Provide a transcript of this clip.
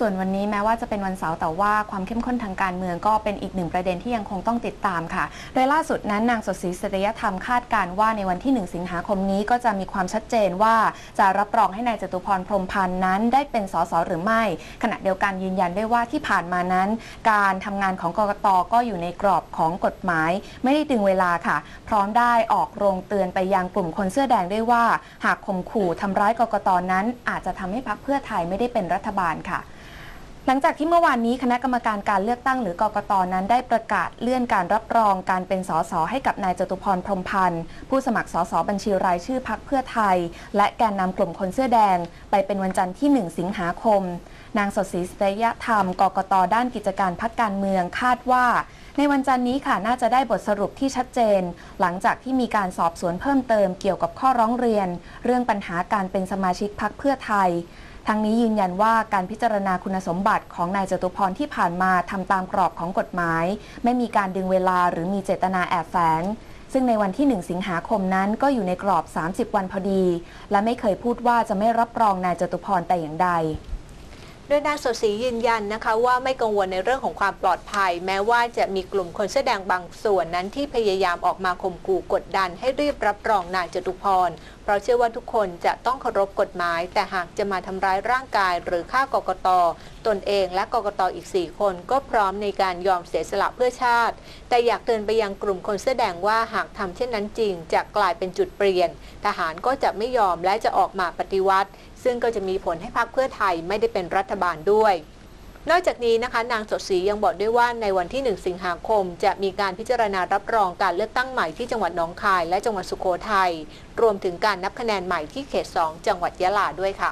ส่วนวันนี้แม้ว่าจะเป็นวันเสาร์แต่ว่าความเข้มข้นทางการเมืองก็เป็นอีกหนึ่งประเด็นที่ยังคงต้องติดตามค่ะ โดยล่าสุดนั้นนางสดศรีสริยธรรมคาดการว่าในวันที่ 1 สิงหาคมนี้ก็จะมีความชัดเจนว่าจะรับรองให้นายจตุพรพรมพันธ์นั้น ได้เป็นสสหรือไม่ ขณะเดียวกันยืนยันได้ว่าที่ผ่านมานั้น การทำงานของกกตก็อยู่ในกรอบของกฎหมาย ไม่ได้ดึงเวลาค่ะ พร้อมได้ออกโรงเตือนไปยังกลุ่มคนเสื้อแดงด้วยว่า หากข่มขู่ทำร้ายกกตนั้น อาจจะทำให้พรรคเพื่อไทยไม่ได้เป็นรัฐบาลค่ะ ลังจากที่เมื่อวานนี้คณะกรรมการการเลือกตั้งหรือกกตนั้นได้ประกาศเลื่อนการรับรองการเป็นสสให้กับนายจตุพรพรมพันธ์ผู้สมัครสสบัญชีรายชื่อพักเพื่อไทย และแกนนำกลุ่มคนเสื้อแดง ไปเป็นวันจันทร์ที่ 1 สิงหาคม นางสดศรีสริยธรรมกกตด้านกิจการพักการเมืองคาดว่า ในวันจันทร์นี้ค่ะน่าจะได้บทสรุปที่ชัดเจน หลังจากที่มีการสอบสวนเพิ่มเติมเกี่ยวกับข้อร้องเรียน เรื่องปัญหาการเป็นสมาชิกพักเพื่อไทย ทั้งนี้ยืนยันว่าการพิจารณาคุณสมบัติของนายจตุพรที่ผ่านมาทำตามกรอบของกฎหมาย ไม่มีการดึงเวลาหรือมีเจตนาแอบแฝงซึ่งในวันที่ 1 สิงหาคมนั้นก็อยู่ในกรอบ 30 วันพอดี และไม่เคยพูดว่าจะไม่รับรองนายจตุพรแต่อย่างใด โดยนางสดศรียืนยันนะคะว่าไม่กังวลในเรื่องของความปลอดภัย แม้ว่าจะมีกลุ่มคนเสื้อแดงบางส่วนนั้นที่พยายามออกมาข่มขู่กดดันให้รีบรับรองนายจตุพร เพราะเชื่อว่าทุกคนจะต้องเคารพกฎหมาย แต่หากจะมาทำร้ายร่างกายหรือฆ่ากกต ตนเองและกกตอีก 4 คนก็พร้อมในการยอมเสียสละเพื่อชาติ แต่อยากเตือนไปยังกลุ่มคนเสื้อแดงว่าหากทำเช่นนั้นจริง จะกลายเป็นจุดเปลี่ยน ทหารก็จะไม่ยอมและจะออกมาปฏิวัติ ซึ่งก็จะมีผลให้พรรคเพื่อไทยไม่ได้เป็นรัฐบาลด้วย นอกจากนี้นะคะนางสดศรียังบอกด้วยว่าในวันที่ 1 สิงหาคม จะมีการพิจารณารับรองการเลือกตั้งใหม่ที่จังหวัดหนองคายและจังหวัดสุโขทัยรวมถึงการนับคะแนนใหม่ที่เขต 2 จังหวัดยะลาด้วยค่ะ